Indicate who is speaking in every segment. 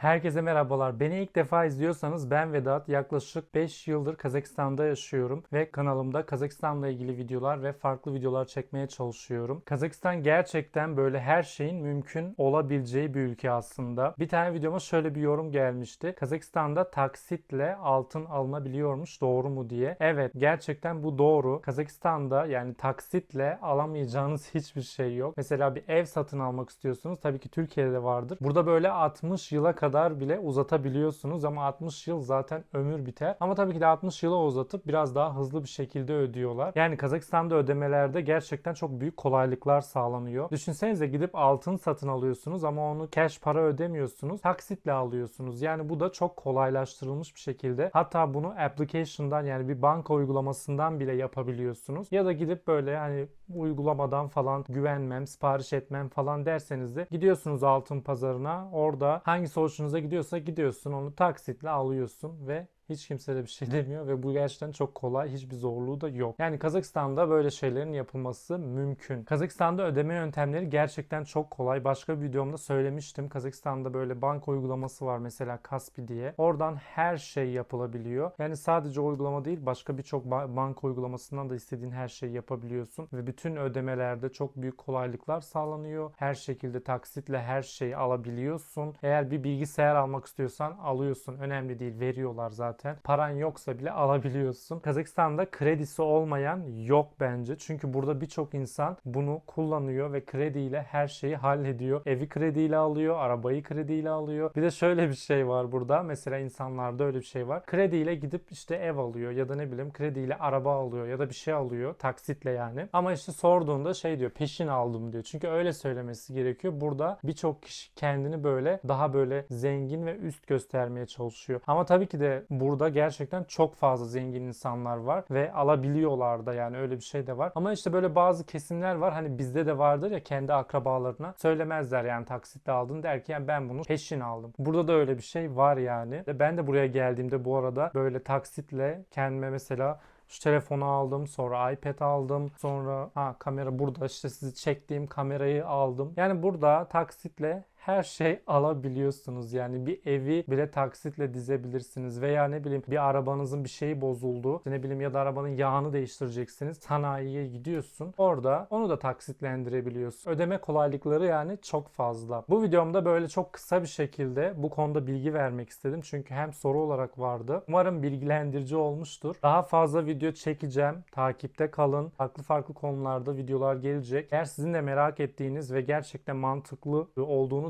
Speaker 1: Herkese merhabalar. Beni ilk defa izliyorsanız ben Vedat. Yaklaşık 5 yıldır Kazakistan'da yaşıyorum ve kanalımda Kazakistan'la ilgili videolar ve farklı videolar çekmeye çalışıyorum. Kazakistan gerçekten böyle her şeyin mümkün olabileceği bir ülke aslında. Bir tane videoma şöyle bir yorum gelmişti. Kazakistan'da taksitle altın alınabiliyormuş doğru mu diye. Evet gerçekten bu doğru. Kazakistan'da yani taksitle alamayacağınız hiçbir şey yok. Mesela bir ev satın almak istiyorsunuz. Tabii ki Türkiye'de de vardır. Burada böyle 60 yıla kadar bile uzatabiliyorsunuz ama 60 yıl zaten ömür biter. Ama tabii ki de 60 yıla uzatıp biraz daha hızlı bir şekilde ödüyorlar. Yani Kazakistan'da ödemelerde gerçekten çok büyük kolaylıklar sağlanıyor. Düşünsenize gidip altın satın alıyorsunuz ama onu cash para ödemiyorsunuz. Taksitle alıyorsunuz. Yani bu da çok kolaylaştırılmış bir şekilde. Hatta bunu application'dan yani bir banka uygulamasından bile yapabiliyorsunuz. Ya da gidip böyle hani uygulamadan falan güvenmem, sipariş etmem falan derseniz de gidiyorsunuz altın pazarına. Orada hangisi hoşunuza gidiyorsa gidiyorsun onu taksitle alıyorsun ve hiç kimse de bir şey demiyor ve bu gerçekten çok kolay. Hiçbir zorluğu da yok. Yani Kazakistan'da böyle şeylerin yapılması mümkün. Kazakistan'da ödeme yöntemleri gerçekten çok kolay. Başka bir videomda söylemiştim. Kazakistan'da böyle banka uygulaması var mesela Kaspi diye. Oradan her şey yapılabiliyor. Yani sadece uygulama değil başka birçok ba- banka uygulamasından da istediğin her şeyi yapabiliyorsun. Ve bütün ödemelerde çok büyük kolaylıklar sağlanıyor. Her şekilde taksitle her şeyi alabiliyorsun. Eğer bir bilgisayar almak istiyorsan alıyorsun. Önemli değil veriyorlar zaten. Paran yoksa bile alabiliyorsun. Kazakistan'da kredisi olmayan yok bence. Çünkü burada birçok insan bunu kullanıyor ve krediyle her şeyi hallediyor. Evi krediyle alıyor, arabayı krediyle alıyor. Bir de şöyle bir şey var burada. Mesela insanlarda öyle bir şey var. Krediyle gidip işte ev alıyor ya da ne bileyim krediyle araba alıyor ya da bir şey alıyor taksitle yani. Ama işte sorduğunda şey diyor peşin aldım diyor. Çünkü öyle söylemesi gerekiyor. Burada birçok kişi kendini böyle daha böyle zengin ve üst göstermeye çalışıyor. Ama tabii ki de burada gerçekten çok fazla zengin insanlar var ve alabiliyorlar da yani öyle bir şey de var. Ama işte böyle bazı kesimler var hani bizde de vardır ya kendi akrabalarına söylemezler yani taksitle aldın der ki yani ben bunu peşin aldım. Burada da öyle bir şey var yani. Ben de buraya geldiğimde bu arada böyle taksitle kendime mesela şu telefonu aldım, sonra iPad aldım, sonra ha kamera burada işte sizi çektiğim kamerayı aldım. Yani burada taksitle her şey alabiliyorsunuz. Yani bir evi bile taksitle dizebilirsiniz veya ne bileyim bir arabanızın bir şeyi bozuldu. Ne bileyim ya da arabanın yağını değiştireceksiniz. Sanayiye gidiyorsun. Orada onu da taksitlendirebiliyorsun. Ödeme kolaylıkları yani çok fazla. Bu videomda böyle çok kısa bir şekilde bu konuda bilgi vermek istedim. Çünkü hem soru olarak vardı. Umarım bilgilendirici olmuştur. Daha fazla video çekeceğim. Takipte kalın. Farklı farklı konularda videolar gelecek. Eğer sizin de merak ettiğiniz ve gerçekten mantıklı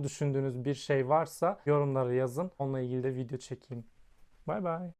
Speaker 1: düşündüğünüz bir şey varsa yorumlara yazın. Onunla ilgili de video çekeyim. Bay bay.